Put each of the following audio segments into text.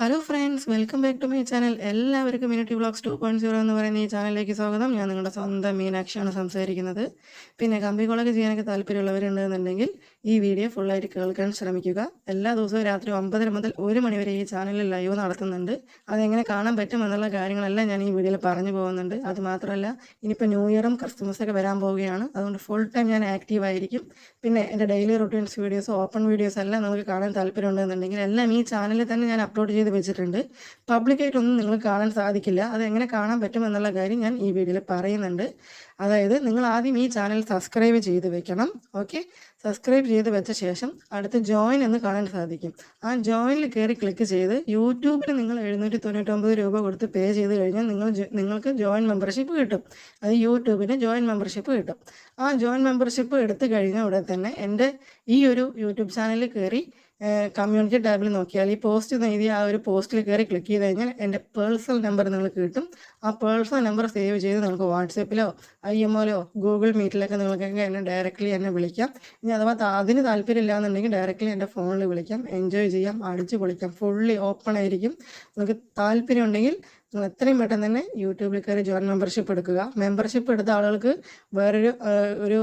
Hello friends welcome back to my channel എല്ലാവർക്കും മിനിറ്റി vlogs two point zero എന്ന് പറയുന്ന ഈ ചാനലിലേക്ക് സ്വാഗതം. ഞാൻ നിങ്ങളുടെ സ്വന്തം മീനാക്ഷിയാണ് സംസാരിക്കുന്നത്. പിന്നെ കമ്പിക്കുളക്ക് ചെയ്യാനൊക്കെ താല്പര്യമുള്ളവരുണ്ടെന്നുണ്ടെങ്കിൽ ഈ വീഡിയോ ഫുള്ളായിട്ട് കേൾക്കാൻ ശ്രമിക്കുക. എല്ലാ ദിവസവും രാത്രി ഒമ്പതര മുതൽ ഒരു മണി വരെ ഈ ചാനലിൽ ലൈവ് നടത്തുന്നുണ്ട്. അതെങ്ങനെ കാണാൻ പറ്റും എന്നുള്ള കാര്യങ്ങളെല്ലാം ഞാൻ ഈ വീഡിയോയിൽ പറഞ്ഞു പോകുന്നുണ്ട്. അതുമാത്രമല്ല ഇനിയിപ്പോൾ ന്യൂ ഇയറും ക്രിസ്മസൊക്കെ വരാൻ പോവുകയാണ്. അതുകൊണ്ട് ഫുൾ ടൈം ഞാൻ ആക്റ്റീവ് ആയിരിക്കും. പിന്നെ എന്റെ daily routines videos open videos എല്ലാം നിങ്ങൾക്ക് കാണാൻ താല്പര്യമുണ്ടെന്നുണ്ടെങ്കിൽ എല്ലാം ഈ ചാനലിൽ തന്നെ ഞാൻ അപ്ലോഡ് വെച്ചിട്ടുണ്ട്. പബ്ലിക്കായിട്ടൊന്നും നിങ്ങൾ കാണാൻ സാധിക്കില്ല. അത് എങ്ങനെ കാണാൻ പറ്റുമെന്നുള്ള കാര്യം ഞാൻ ഈ വീഡിയോയിൽ പറയുന്നുണ്ട്. അതായത് നിങ്ങൾ ആദ്യം ഈ ചാനൽ സബ്സ്ക്രൈബ് ചെയ്ത് വെക്കണം. ഓക്കെ? സബ്സ്ക്രൈബ് ചെയ്ത് വെച്ച ശേഷം അടുത്ത് ജോയിൻ എന്ന് കാണാൻ സാധിക്കും. ആ ജോയിനിൽ കയറി ക്ലിക്ക് ചെയ്ത് യൂട്യൂബിൽ നിങ്ങൾ എഴുന്നൂറ്റി തൊണ്ണൂറ്റൊമ്പത് രൂപ കൊടുത്ത് പേ ചെയ്ത് കഴിഞ്ഞാൽ നിങ്ങൾ നിങ്ങൾക്ക് ജോയിൻ മെമ്പർഷിപ്പ് കിട്ടും. അത് യൂട്യൂബിന് ജോയിൻ മെമ്പർഷിപ്പ് കിട്ടും. ആ ജോയിൻ മെമ്പർഷിപ്പ് എടുത്തു കഴിഞ്ഞ ഉടനെ തന്നെ എന്റെ ഈ ഒരു യൂട്യൂബ് ചാനലിൽ കയറി കമ്മ്യൂണിറ്റി ടാബിൽ നോക്കിയാൽ ഈ പോസ്റ്റ് നേടിയ ആ ഒരു പോസ്റ്റിൽ കയറി ക്ലിക്ക് ചെയ്ത് കഴിഞ്ഞാൽ എന്റെ പേഴ്സണൽ നമ്പർ നിങ്ങൾക്ക് കിട്ടും. ആ പേഴ്സണൽ നമ്പർ സേവ് ചെയ്ത് നിങ്ങൾക്ക് വാട്സപ്പിലോ ഐ എമ്മോലോ ഗൂഗിൾ മീറ്റിലൊക്കെ നിങ്ങൾക്ക് എന്നെ ഡയറക്റ്റ്ലി എന്നെ വിളിക്കാം. ഇനി അഥവാ അതിന് താല്പര്യമില്ല എന്നുണ്ടെങ്കിൽ ഡയറക്റ്റ്ലി എന്റെ ഫോണിൽ വിളിക്കാം. എൻജോയ് ചെയ്യാം. അടിച്ച് പൊളിക്കാം. ഫുള്ളി ഓപ്പൺ ആയിരിക്കും. നിങ്ങൾക്ക് താല്പര്യം ഉണ്ടെങ്കിൽ നിങ്ങൾ എത്രയും പെട്ടെന്ന് തന്നെ യൂട്യൂബിൽ കയറി ജോയിൻ മെമ്പർഷിപ്പ് എടുക്കുക. മെമ്പർഷിപ്പ് എടുത്ത ആളുകൾക്ക് വേറൊരു ഒരു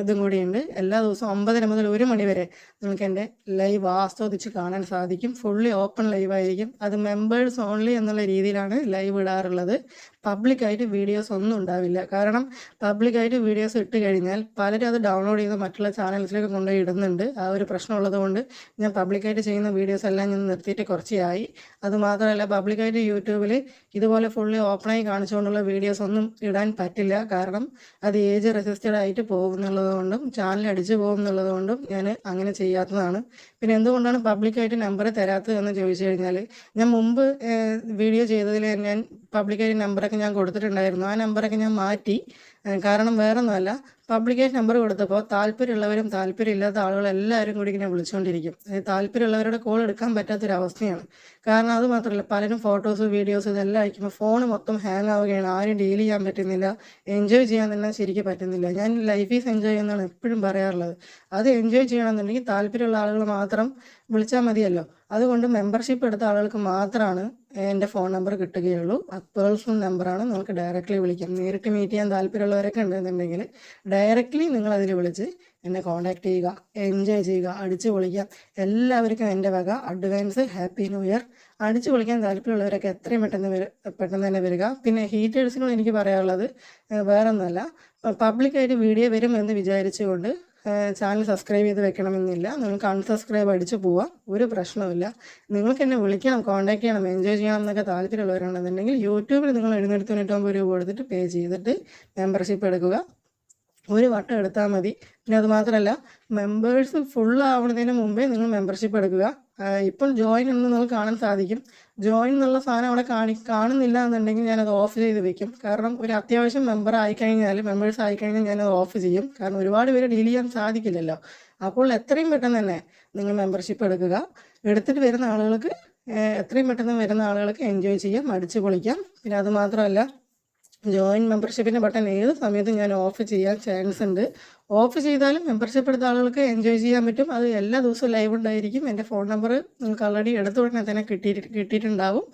ഇതും കൂടിയുണ്ട്. എല്ലാ ദിവസവും ഒമ്പതര മുതൽ ഒരു മണി വരെ നിങ്ങൾക്ക് എന്റെ ലൈവ് ആസ്വദിച്ച് കാണാൻ സാധിക്കും. ഫുള്ളി ഓപ്പൺ ലൈവ് ആയിരിക്കും. അത് മെമ്പേഴ്സ് ഓൺലി എന്നുള്ള രീതിയിലാണ് ലൈവ് ഇടാറുള്ളത്. പബ്ലിക്കായിട്ട് വീഡിയോസ് ഒന്നും ഉണ്ടാവില്ല. കാരണം പബ്ലിക്കായിട്ട് വീഡിയോസ് ഇട്ട് കഴിഞ്ഞാൽ പലരും അത് ഡൗൺലോഡ് ചെയ്ത് മറ്റുള്ള ചാനൽസിലേക്ക് കൊണ്ടുപോയി ഇടുന്നുണ്ട്. ആ ഒരു പ്രശ്നം ഉള്ളതുകൊണ്ട് ഞാൻ പബ്ലിക്കായിട്ട് ചെയ്യുന്ന വീഡിയോസ് എല്ലാം ഞാൻ നിർത്തിയിട്ട് കുറച്ചായി അതുമാത്രമല്ല പബ്ലിക്കായിട്ട് യൂട്യൂബിൽ ഇതുപോലെ ഫുള്ളി ഓപ്പണായി കാണിച്ചുകൊണ്ടുള്ള വീഡിയോസ് ഒന്നും ഇടാൻ പറ്റില്ല. കാരണം അത് ഏജ് റെസിസ്റ്റഡ് ആയിട്ട് പോകുന്നുള്ളത് ചാനൽ അടിച്ചു പോകുന്നുള്ളത് ഞാൻ അങ്ങനെ ചെയ്യാത്തതാണ്. പിന്നെ എന്തുകൊണ്ടാണ് പബ്ലിക്കായിട്ട് നമ്പർ തരാത്തത് എന്ന് ചോദിച്ചു കഴിഞ്ഞാൽ ഞാൻ മുമ്പ് വീഡിയോ ചെയ്തതിൽ ഞാൻ പബ്ലിക്കായിട്ട് നമ്പറൊക്കെ ഞാൻ കൊടുത്തിട്ടുണ്ടായിരുന്നു. ആ നമ്പറൊക്കെ ഞാൻ മാറ്റി കാരണം വേറൊന്നുമല്ല. പബ്ലിക്കേഷൻ നമ്പർ കൊടുത്തപ്പോൾ താല്പര്യമുള്ളവരും താല്പര്യമില്ലാത്ത ആളുകൾ എല്ലാവരും കൂടി ഇങ്ങനെ വിളിച്ചുകൊണ്ടിരിക്കും താല്പര്യമുള്ളവരുടെ കോൾ എടുക്കാൻ പറ്റാത്തൊരവസ്ഥയാണ്. കാരണം അത് മാത്രമല്ല പലരും ഫോട്ടോസ് വീഡിയോസ് ഇതെല്ലാം അയക്കുമ്പോൾ ഫോൺ മൊത്തം ഹാങ് ആവുകയാണ്. ആരും ഡീൽ ചെയ്യാൻ പറ്റുന്നില്ല. എൻജോയ് ചെയ്യാൻ തന്നെ ശരിക്കും പറ്റുന്നില്ല. ഞാൻ ലൈഫ് ഈസ് എൻജോയ് ചെയ്യുന്നതാണ് എപ്പോഴും പറയാറുള്ളത്. അത് എൻജോയ് ചെയ്യണമെന്നുണ്ടെങ്കിൽ താല്പര്യമുള്ള ആളുകൾ മാത്രം വിളിച്ചാൽ മതിയല്ലോ. അതുകൊണ്ട് മെമ്പർഷിപ്പ് എടുത്ത ആളുകൾക്ക് മാത്രമാണ് എന്റെ ഫോൺ നമ്പർ കിട്ടുകയുള്ളൂ. പേഴ്സണൽ നമ്പറാണ് നിങ്ങൾക്ക് ഡയറക്റ്റ്ലി വിളിക്കാം. നേരിട്ട് മീറ്റ് ചെയ്യാൻ താല്പര്യമുള്ളവരൊക്കെ ഉണ്ടെന്നുണ്ടെങ്കിൽ ഡയറക്റ്റ്ലി നിങ്ങൾ അതിൽ വിളിച്ച് എന്നെ കോൺടാക്ട് ചെയ്യുക എൻജോയ് ചെയ്യുക അടിച്ചു പൊളിക്കുക. എല്ലാവർക്കും എന്റെ വക അഡ്വാൻസ് ഹാപ്പി ന്യൂ ഇയർ അടിച്ചു പൊളിക്കാൻ താല്പര്യമുള്ളവരൊക്കെ എത്രയും പെട്ടെന്ന് പെട്ടെന്ന് തന്നെ വരിക. പിന്നെ ഹീറ്റേഴ്സിനോട് എനിക്ക് പറയാനുള്ളത് ഏഹ് വേറെ ഒന്നുമല്ല പബ്ലിക്കായിട്ട് വീഡിയോ വരും എന്ന് വിചാരിച്ചുകൊണ്ട് ചാനൽ സബ്സ്ക്രൈബ് ചെയ്ത് വെക്കണമെന്നില്ല. നിങ്ങൾക്ക് അൺസബ്സ്ക്രൈബ് അടിച്ച് പോവാം. ഒരു പ്രശ്നവുമില്ല. നിങ്ങൾക്ക് എന്നെ വിളിക്കണം കോൺടാക്ട് ചെയ്യണം എൻജോയ് ചെയ്യണം എന്നൊക്കെ താല്പര്യമുള്ളവരാണെന്നുണ്ടെങ്കിൽ യൂട്യൂബിൽ നിങ്ങൾ എഴുന്നൂറ്റി തൊണ്ണൂറ്റൊമ്പത് രൂപ കൊടുത്തിട്ട് പേ ചെയ്തിട്ട് മെമ്പർഷിപ്പ് എടുക്കുക. ഒരു വട്ടം എടുത്താൽ മതി. പിന്നെ അത് മാത്രമല്ല മെമ്പേഴ്സ് ഫുൾ ആവുന്നതിന് മുമ്പേ നിങ്ങൾ മെമ്പർഷിപ്പ് എടുക്കുക. ഇപ്പം ജോയിൻ എന്ന് നിങ്ങൾക്ക് കാണാൻ സാധിക്കും. ജോയിൻ എന്നുള്ള സാധനം അവിടെ കാണി കാണുന്നില്ല എന്നുണ്ടെങ്കിൽ ഞാനത് ഓഫ് ചെയ്ത് വെക്കും. കാരണം ഒരു അത്യാവശ്യം മെമ്പർ ആയിക്കഴിഞ്ഞാൽ മെമ്പേഴ്സ് ആയിക്കഴിഞ്ഞാൽ ഞാനത് ഓഫ് ചെയ്യും. കാരണം ഒരുപാട് പേര് ഡീൽ ചെയ്യാൻ സാധിക്കില്ലല്ലോ. അപ്പോൾ എത്രയും പെട്ടെന്ന് തന്നെ നിങ്ങൾ മെമ്പർഷിപ്പ് എടുക്കുക. എടുത്തിട്ട് വരുന്ന ആളുകൾക്ക് എത്രയും പെട്ടെന്ന് വരുന്ന ആളുകൾക്ക് എൻജോയ് ചെയ്യാം അടിച്ചു പൊളിക്കാം. പിന്നെ അത് മാത്രമല്ല ജോയിൻ മെമ്പർഷിപ്പിന്റെ ബട്ടൺ ഏത് സമയത്തും ഞാൻ ഓഫ് ചെയ്യാൻ ചാൻസ് ഉണ്ട്. ഓഫ് ചെയ്താലും മെമ്പർഷിപ്പ് എടുത്ത ആളുകൾക്ക് എൻജോയ് ചെയ്യാൻ പറ്റും. അത് എല്ലാ ദിവസവും ലൈവ് ഉണ്ടായിരിക്കും. എന്റെ ഫോൺ നമ്പർ നിങ്ങൾക്ക് ആൾറെഡി എടുത്ത ഉടനെ തന്നെ കിട്ടിയിട്ട് കിട്ടിയിട്ടുണ്ടാവും.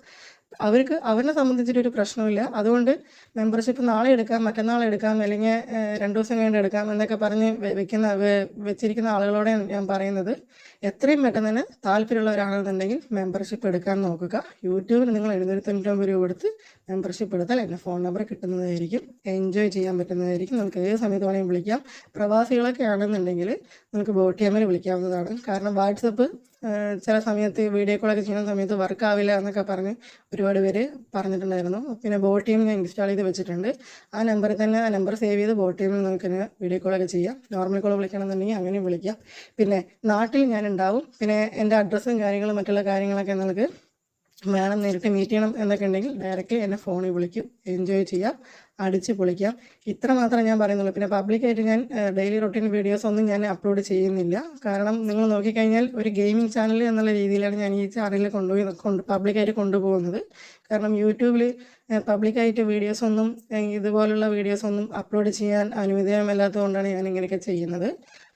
അവർക്ക് അവരെ സംബന്ധിച്ചിട്ടൊരു പ്രശ്നമില്ല അതുകൊണ്ട് മെമ്പർഷിപ്പ് നാളെ എടുക്കാം മറ്റന്നാൾ എടുക്കാം അല്ലെങ്കിൽ രണ്ടു ദിവസം കഴിഞ്ഞ് എടുക്കാം എന്നൊക്കെ പറഞ്ഞ് വെക്കുന്ന വെച്ചിരിക്കുന്ന ആളുകളോടെ ഞാൻ പറയുന്നത്. എത്രയും പെട്ടെന്ന് തന്നെ താല്പര്യമുള്ളവരാണെന്നുണ്ടെങ്കിൽ മെമ്പർഷിപ്പ് എടുക്കാൻ നോക്കുക. യൂട്യൂബിൽ നിങ്ങൾ എഴുന്നൂറ്റി തൊണ്ണൂറ്റൊമ്പത് രൂപ കൊടുത്ത് മെമ്പർഷിപ്പ് എടുത്താൽ എന്റെ ഫോൺ നമ്പർ കിട്ടുന്നതായിരിക്കും. എൻജോയ് ചെയ്യാൻ പറ്റുന്നതായിരിക്കും. നമുക്ക് ഏത് സമയത്ത് വേണമെങ്കിലും വിളിക്കാം. പ്രവാസികളൊക്കെ ആണെന്നുണ്ടെങ്കിൽ നമുക്ക് ചെയ്യാൻ വിളിക്കാവുന്നതാണ്. കാരണം വാട്സപ്പ് ചില സമയത്ത് വീഡിയോ കോളൊക്കെ ചെയ്യുന്ന സമയത്ത് വർക്ക് ആവില്ല എന്നൊക്കെ പറഞ്ഞ് ഒരുപാട് പേര് പറഞ്ഞിട്ടുണ്ടായിരുന്നു. പിന്നെ ബോട്ടിയും ഞാൻ ഇൻസ്റ്റാൾ ചെയ്ത് വെച്ചിട്ടുണ്ട്. ആ നമ്പറിൽ തന്നെ ആ നമ്പർ സേവ് ചെയ്ത് ബോട്ടിയമിൽ നമുക്ക് വീഡിയോ കോളൊക്കെ ചെയ്യാം. നോർമൽ കോൾ വിളിക്കണമെന്നുണ്ടെങ്കിൽ അങ്ങനെയും വിളിക്കാം. പിന്നെ നാട്ടിൽ ഞാൻ ഉണ്ടാവും പിന്നെ എന്റെ അഡ്രസ്സും കാര്യങ്ങളും മറ്റുള്ള കാര്യങ്ങളൊക്കെ നിങ്ങൾക്ക് വേണം നേരിട്ട് മീറ്റ് ചെയ്യണം എന്നൊക്കെ ഉണ്ടെങ്കിൽ ഡയറക്റ്റ് എന്നെ ഫോണിൽ വിളിക്കും എൻജോയ് ചെയ്യാം അടിച്ച് പൊളിക്കാം. ഇത്ര മാത്രമേ ഞാൻ പറയുന്നുള്ളൂ. പിന്നെ പബ്ലിക്കായിട്ട് ഞാൻ ഡെയിലി റൊട്ടീൻ വീഡിയോസ് ഒന്നും ഞാൻ അപ്ലോഡ് ചെയ്യുന്നില്ല. കാരണം നിങ്ങൾ നോക്കിക്കഴിഞ്ഞാൽ ഒരു ഗെയിമിംഗ് ചാനൽ എന്നുള്ള രീതിയിലാണ് ഞാൻ ഈ ചാനലിൽ കൊണ്ടുപോയി കൊണ്ട് പബ്ലിക്കായിട്ട് കൊണ്ടുപോകുന്നത്. കാരണം യൂട്യൂബിൽ പബ്ലിക്കായിട്ട് വീഡിയോസ് ഒന്നും ഇതുപോലുള്ള വീഡിയോസ് ഒന്നും അപ്ലോഡ് ചെയ്യാൻ അനുവദിക്കാമല്ലാത്തതുകൊണ്ടാണ് ഞാൻ ഇങ്ങനെയൊക്കെ ചെയ്യുന്നത്.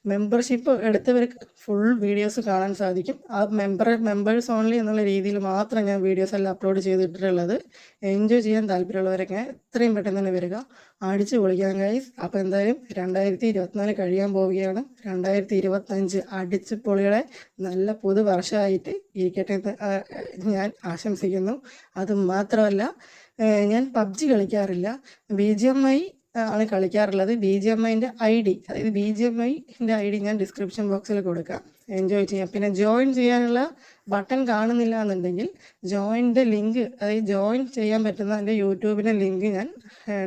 മെമ്പർഷിപ്പ് എടുത്തവർക്ക് ഫുൾ വീഡിയോസ് കാണാൻ സാധിക്കും. ആ മെമ്പർ മെമ്പേഴ്സ് ഓൺലി എന്നുള്ള രീതിയിൽ മാത്രം ഞാൻ വീഡിയോസ് എല്ലാം അപ്ലോഡ് ചെയ്തിട്ടുള്ളത്. എൻജോയ് ചെയ്യാൻ താല്പര്യമുള്ളവരൊക്കെ എത്രയും പെട്ടെന്ന് തന്നെ വരിക. അടിച്ചു പൊളിക്കാൻ ഗൈസ് അപ്പോൾ എന്തായാലും രണ്ടായിരത്തി ഇരുപത്തിനാല് കഴിയാൻ പോവുകയാണ്. രണ്ടായിരത്തി ഇരുപത്തഞ്ച് അടിച്ചു പൊളികളെ നല്ല പുതുവർഷമായിട്ട് ഇരിക്കട്ടെ എന്ന് ഞാൻ ആശംസിക്കുന്നു. അത് മാത്രമല്ല ഞാൻ പബ്ജി കളിക്കാറില്ല. ബി ജി എം ഐ ആണ് കളിക്കാറുള്ളത്. ബി ജി എം ഐന്റെ ഐ ഡി അതായത് ബി ജി എം ഐന്റെ ഐ ഡി ഞാൻ ഡിസ്ക്രിപ്ഷൻ ബോക്സിൽ കൊടുക്കാം. എൻജോയ് ചെയ്യാം. പിന്നെ ജോയിൻ ചെയ്യാനുള്ള ബട്ടൺ കാണുന്നില്ല എന്നുണ്ടെങ്കിൽ ജോയിന്റെ ലിങ്ക് അതായത് ജോയിൻ ചെയ്യാൻ പറ്റുന്ന എന്റെ യൂട്യൂബിന്റെ ലിങ്ക് ഞാൻ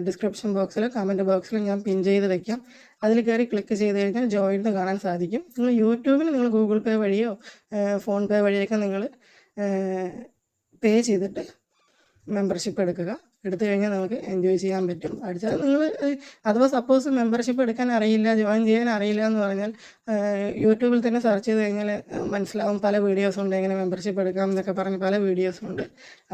ഡിസ്ക്രിപ്ഷൻ ബോക്സിൽ കമന്റ് ബോക്സിൽ ഞാൻ പിൻ ചെയ്ത് വെക്കാം. അതിൽ കയറി ക്ലിക്ക് ചെയ്ത് കഴിഞ്ഞാൽ ജോയിൻ കാണാൻ സാധിക്കും. നിങ്ങൾ യൂട്യൂബിൽ നിങ്ങൾ ഗൂഗിൾ പേ വഴിയോ ഫോൺ പേ വഴിയൊക്കെ നിങ്ങൾ പേ ചെയ്തിട്ട് മെമ്പർഷിപ്പ് എടുക്കുക. എടുത്തു കഴിഞ്ഞാൽ നമുക്ക് എൻജോയ് ചെയ്യാൻ പറ്റും. അടിച്ചാൽ നിങ്ങൾ അഥവാ സപ്പോസ് മെമ്പർഷിപ്പ് എടുക്കാൻ അറിയില്ല ജോയിൻ ചെയ്യാൻ അറിയില്ല എന്ന് പറഞ്ഞാൽ യൂട്യൂബിൽ തന്നെ സെർച്ച് ചെയ്ത് കഴിഞ്ഞാൽ മനസ്സിലാവും പല വീഡിയോസ് ഉണ്ട് എങ്ങനെ മെമ്പർഷിപ്പ് എടുക്കാം എന്നൊക്കെ പറഞ്ഞ് പല വീഡിയോസ് ഉണ്ട്.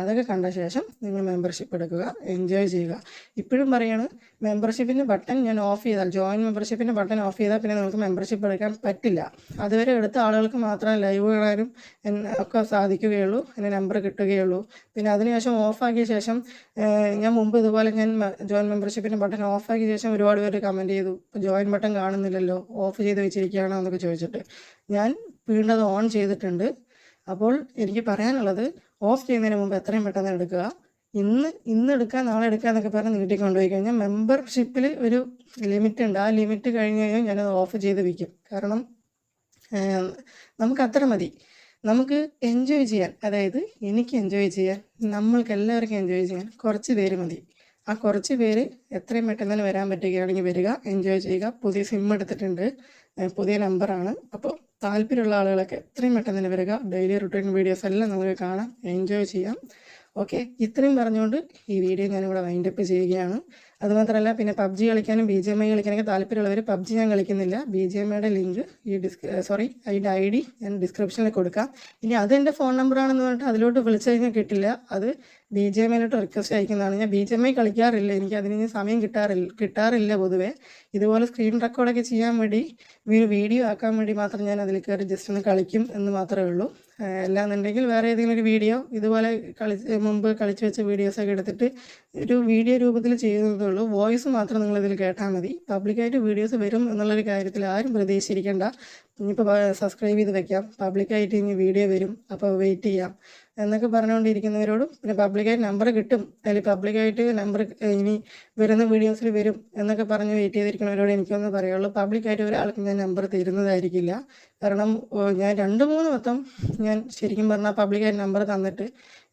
അതൊക്കെ കണ്ട ശേഷം നിങ്ങൾ മെമ്പർഷിപ്പ് എടുക്കുക എൻജോയ് ചെയ്യുക. ഇപ്പോഴും പറയാണ് മെമ്പർഷിപ്പിന്റെ ബട്ടൺ ഞാൻ ഓഫ് ചെയ്താൽ ജോയിൻ മെമ്പർഷിപ്പിന്റെ ബട്ടൺ ഓഫ് ചെയ്താൽ പിന്നെ നമുക്ക് മെമ്പർഷിപ്പ് എടുക്കാൻ പറ്റില്ല. അതുവരെ എടുത്ത ആളുകൾക്ക് മാത്രമേ ലൈവ് കാണാനും ഒക്കെ സാധിക്കുകയുള്ളൂ എന്റെ നമ്പർ കിട്ടുകയുള്ളൂ. പിന്നെ അതിനുശേഷം ഓഫാക്കിയ ശേഷം ഞാൻ മുമ്പ് ഇതുപോലെ ഞാൻ ജോയിൻ മെമ്പർഷിപ്പിന്റെ ബട്ടൺ ഓഫാക്കിയ ശേഷം ഒരുപാട് പേര് കമന്റ് ചെയ്തു. ജോയിൻ ബട്ടൺ കാണുന്നില്ലല്ലോ ഓഫ് ചെയ്ത് വെച്ചിരിക്കുകയാണോ? എന്നൊക്കെ ചോദിച്ചിട്ട്. ഞാൻ വീണ്ടും ഓൺ ചെയ്തിട്ടുണ്ട്. അപ്പോൾ എനിക്ക് പറയാനുള്ളത് ഓഫ് ചെയ്യുന്നതിന് മുമ്പ് എത്രയും പെട്ടെന്ന് എടുക്കുക. ഇന്ന് ഇന്ന് എടുക്കുക നാളെ എടുക്കുക എന്നൊക്കെ പറഞ്ഞ് നീട്ടി കൊണ്ടുപോയി കഴിഞ്ഞാൽ മെമ്പർഷിപ്പിൽ ഒരു ലിമിറ്റ് ഉണ്ട്. ആ ലിമിറ്റ് കഴിഞ്ഞ് കഴിഞ്ഞാൽ ഞാനത് ഓഫ് ചെയ്ത് വയ്ക്കും കാരണം നമുക്ക് അത്ര മതി. നമുക്ക് എൻജോയ് ചെയ്യാൻ അതായത് എനിക്ക് എൻജോയ് ചെയ്യാൻ നമ്മൾക്ക് എല്ലാവർക്കും എൻജോയ് ചെയ്യാൻ കുറച്ച് പേര് മതി. ആ കുറച്ച് പേര് എത്രയും പെട്ടെന്ന് തന്നെ വരാൻ പറ്റുകയാണെങ്കിൽ വരിക എൻജോയ് ചെയ്യുക. പുതിയ സിം എടുത്തിട്ടുണ്ട്. പുതിയ നമ്പറാണ് അപ്പോൾ താല്പര്യമുള്ള ആളുകളൊക്കെ എത്രയും പെട്ടെന്ന് തന്നെ വരിക. ഡെയിലി റുട്ടീൻ വീഡിയോസ് എല്ലാം നമുക്ക് കാണാം എൻജോയ് ചെയ്യാം. ഓക്കെ ഇത്രയും പറഞ്ഞുകൊണ്ട് ഈ വീഡിയോ ഞാനിവിടെ വൈൻഡപ്പ് ചെയ്യുകയാണ്. അതുമാത്രമല്ല പിന്നെ പബ്ജി കളിക്കാനും ബി ജി എം ഐ കളിക്കാനൊക്കെ താല്പര്യമുള്ളവർ പബ്ജി ഞാൻ കളിക്കുന്നില്ല. ബി ജി എം ഐയുടെ ലിങ്ക് ഈ ഡിസ്ക് സോറി അതിന്റെ ഐ ഡി ഞാൻ ഡിസ്ക്രിപ്ഷനിൽ കൊടുക്കാം. ഇനി അതെന്റെ ഫോൺ നമ്പറാണെന്ന് പറഞ്ഞിട്ട് അതിലോട്ട് വിളിച്ചു കഴിഞ്ഞാൽ കിട്ടില്ല. അത് ബി ജി എം ഐയിലോട്ട് റിക്വസ്റ്റ് അയക്കുന്നതാണ്. ഞാൻ ബി ജി എം ഐ കളിക്കാറില്ല. എനിക്ക് അതിന് സമയം കിട്ടാറില്ല കിട്ടാറില്ല പൊതുവേ. ഇതുപോലെ സ്ക്രീൻ റെക്കോർഡൊക്കെ ചെയ്യാൻ വേണ്ടി ഒരു വീഡിയോ ആക്കാൻ വേണ്ടി മാത്രം ഞാൻ അതിൽ കയറി ജസ്റ്റ് ഒന്ന് കളിക്കും എന്ന് മാത്രമേ ഉള്ളൂ. അല്ലാന്നുണ്ടെങ്കിൽ വേറെ ഏതെങ്കിലും ഒരു വീഡിയോ ഇതുപോലെ കളി മുമ്പ് കളിച്ചു വെച്ച വീഡിയോസൊക്കെ എടുത്തിട്ട് ഒരു വീഡിയോ രൂപത്തിൽ ചെയ്യുന്നതേ ഉള്ളൂ വോയിസ് മാത്രം നിങ്ങൾ ഇതിൽ കേട്ടാൽ മതി. പബ്ലിക്കായിട്ട് വീഡിയോസ് വരും എന്നുള്ളൊരു കാര്യത്തിൽ ആരും പ്രതീക്ഷിച്ചിരിക്കേണ്ട. ഇനിയിപ്പോൾ സബ്സ്ക്രൈബ് ചെയ്ത് വെക്കാം. പബ്ലിക്കായിട്ട് ഇനി വീഡിയോ വരും. അപ്പോൾ വെയിറ്റ് ചെയ്യാം. എന്നൊക്കെ പറഞ്ഞുകൊണ്ടിരിക്കുന്നവരോടും പിന്നെ പബ്ലിക്കായിട്ട് നമ്പർ കിട്ടും. അല്ലെങ്കിൽ പബ്ലിക്കായിട്ട് നമ്പർ ഇനി വരുന്ന വീഡിയോസിൽ വരും എന്നൊക്കെ പറഞ്ഞ് വെയിറ്റ് ചെയ്തിരിക്കുന്നവരോട് എനിക്കൊന്ന് പറയുള്ളൂ. പബ്ലിക്കായിട്ട് ഒരാൾക്ക് ഞാൻ നമ്പർ തരുന്നതായിരിക്കില്ല. കാരണം ഞാൻ രണ്ട് മൂന്ന് വട്ടം ഞാൻ ശരിക്കും പറഞ്ഞാൽ പബ്ലിക്കായിട്ട് നമ്പർ തന്നിട്ട്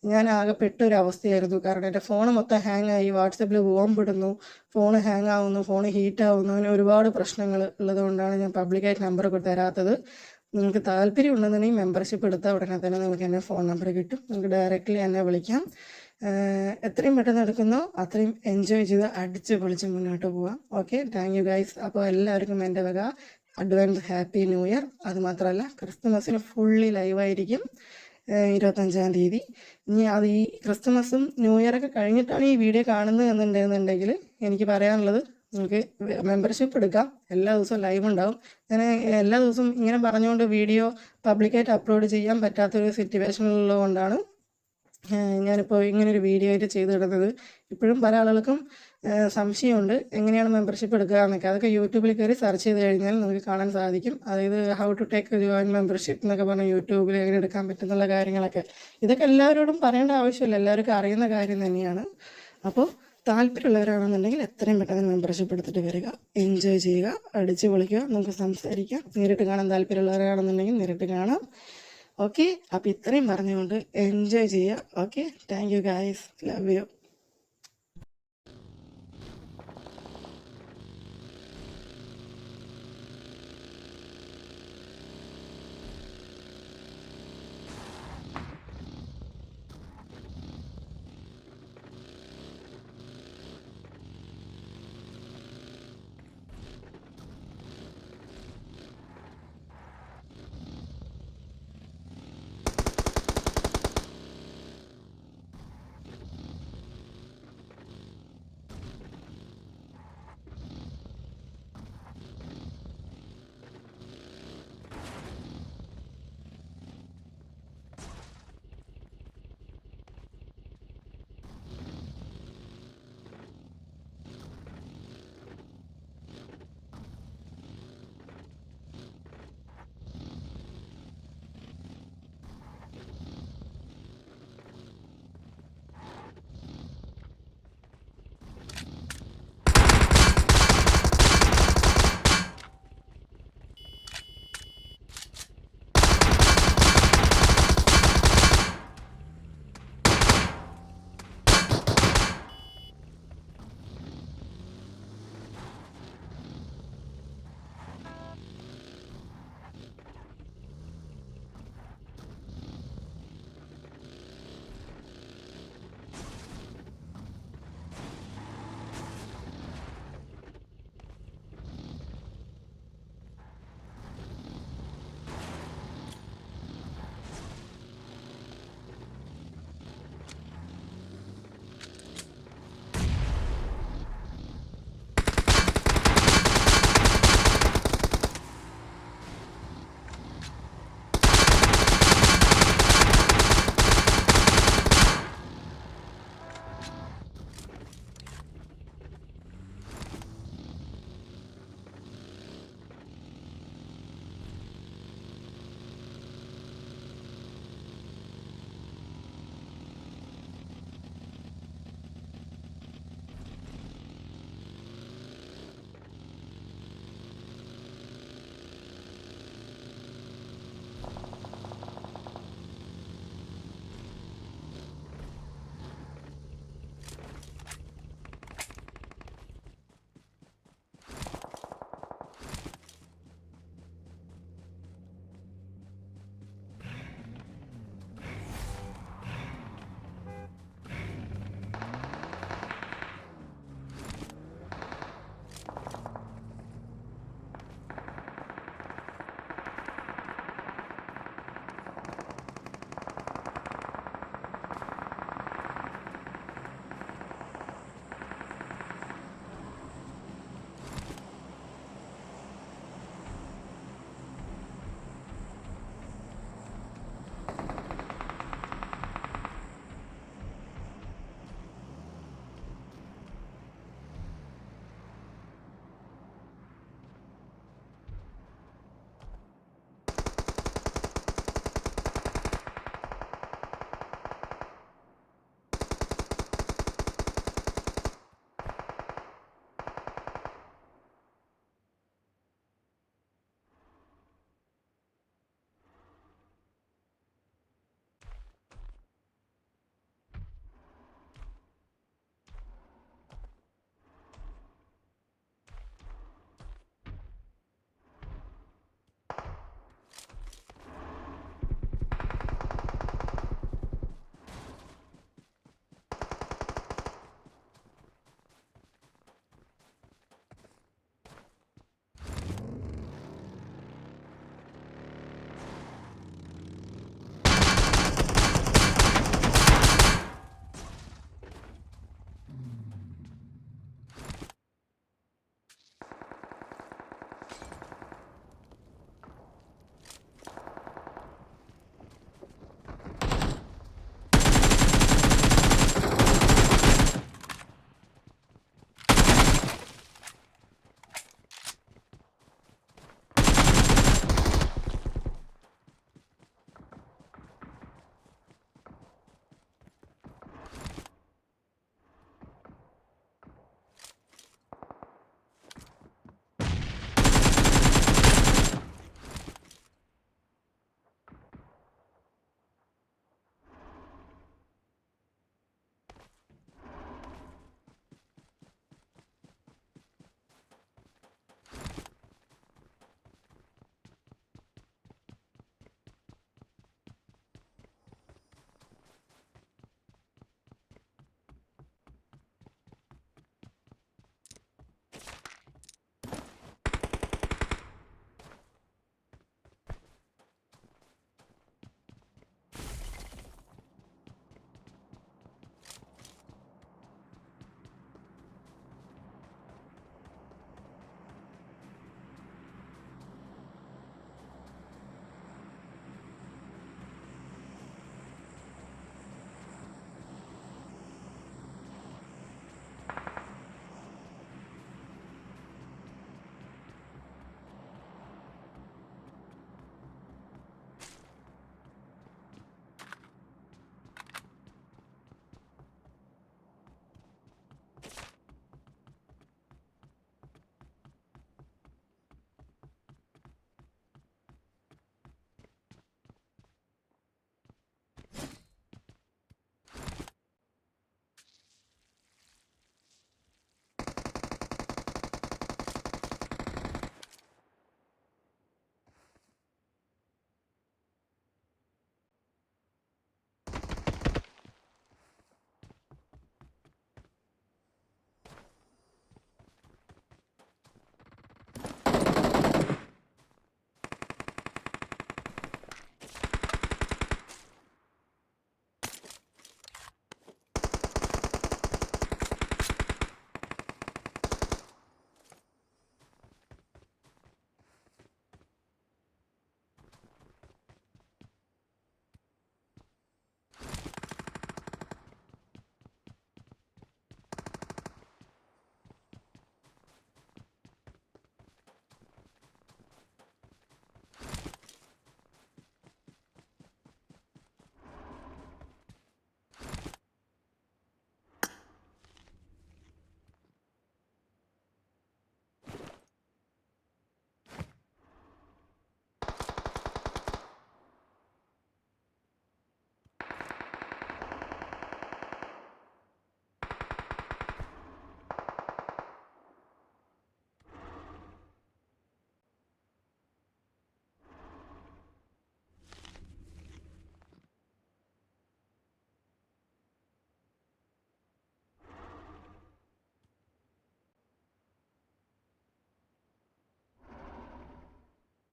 ഞാൻ ആകെ പെട്ടൊരു അവസ്ഥയായിരുന്നു കാരണം എന്റെ ഫോൺ മൊത്തം ഹാങ് ആയി വാട്സപ്പിൽ പെടുന്നു ഫോൺ ഹാങ് ആവുന്നു ഫോൺ ഹീറ്റ് ആവുന്നു അങ്ങനെ ഒരുപാട് പ്രശ്നങ്ങൾ ഉള്ളതുകൊണ്ടാണ് ഞാൻ പബ്ലിക്കായിട്ട് നമ്പർ തരാത്തത്. നിങ്ങൾക്ക് താല്പര്യം ഉണ്ടെന്നുണ്ടെങ്കിൽ മെമ്പർഷിപ്പ് എടുത്താൽ ഉടനെ തന്നെ നിങ്ങൾക്ക് എന്റെ ഫോൺ നമ്പർ കിട്ടും. നിങ്ങൾക്ക് ഡയറക്റ്റ്ലി എന്നെ വിളിക്കാം. എത്രയും പെട്ടെന്ന് എടുക്കുന്നോ അത്രയും എൻജോയ് ചെയ്ത് അടിച്ച് പൊളിച്ച് മുന്നോട്ട് പോവാം. ഓക്കെ? Thank you guys. അപ്പോൾ എല്ലാവർക്കും എന്റെ വക അഡ്വാൻസ് ഹാപ്പി ന്യൂ ഇയർ. അതുമാത്രമല്ല ക്രിസ്തുമസിന് ഫുള്ളി ലൈവായിരിക്കും. ഇരുപത്തഞ്ചാം തീയതി. ഇനി അത് ഈ ക്രിസ്തുമസും ന്യൂ ഇയറൊക്കെ കഴിഞ്ഞിട്ടാണ് ഈ വീഡിയോ കാണുന്നത് എന്നുണ്ടെന്നുണ്ടെങ്കിൽ എനിക്ക് പറയാനുള്ളത് നിങ്ങൾക്ക് മെമ്പർഷിപ്പ് എടുക്കാം. എല്ലാ ദിവസവും ലൈവ് ഉണ്ടാവും. ഞാൻ എല്ലാ ദിവസവും ഇങ്ങനെ പറഞ്ഞുകൊണ്ട് വീഡിയോ പബ്ലിക്കായിട്ട് അപ്ലോഡ് ചെയ്യാൻ പറ്റാത്തൊരു സിറ്റുവേഷനിലുള്ളതുകൊണ്ടാണ് ഞാനിപ്പോൾ ഇങ്ങനൊരു വീഡിയോ ആയിട്ട് ചെയ്തു ചെയ്തിടുന്നത് ഇപ്പോഴും പല ആളുകൾക്കും സംശയമുണ്ട്. എങ്ങനെയാണ് മെമ്പർഷിപ്പ് എടുക്കുക എന്നൊക്കെ. അതൊക്കെ യൂട്യൂബിൽ കയറി സെർച്ച് ചെയ്ത് കഴിഞ്ഞാൽ നമുക്ക് കാണാൻ സാധിക്കും. അതായത് how to take join membership എന്നൊക്കെ പറഞ്ഞ് യൂട്യൂബിൽ എങ്ങനെ എടുക്കാൻ പറ്റുന്നുള്ള കാര്യങ്ങളൊക്കെ. ഇതൊക്കെ എല്ലാവരോടും പറയേണ്ട ആവശ്യമില്ല. എല്ലാവർക്കും അറിയുന്ന കാര്യം തന്നെയാണ്. അപ്പോൾ താല്പര്യമുള്ളവരാണെന്നുണ്ടെങ്കിൽ എത്രയും പെട്ടെന്ന് മെമ്പർഷിപ്പ് എടുത്തിട്ട് വരിക. എൻജോയ് ചെയ്യുക. അടിച്ച് പൊളിക്കുക. നമുക്ക് സംസാരിക്കാം. നേരിട്ട് കാണാൻ താല്പര്യമുള്ളവരാണെന്നുണ്ടെങ്കിൽ നേരിട്ട് കാണാം. ഓക്കെ അപ്പോൾ ഇത്രയും പറഞ്ഞുകൊണ്ട് എൻജോയ് ചെയ്യുക. Okay thank you guys love you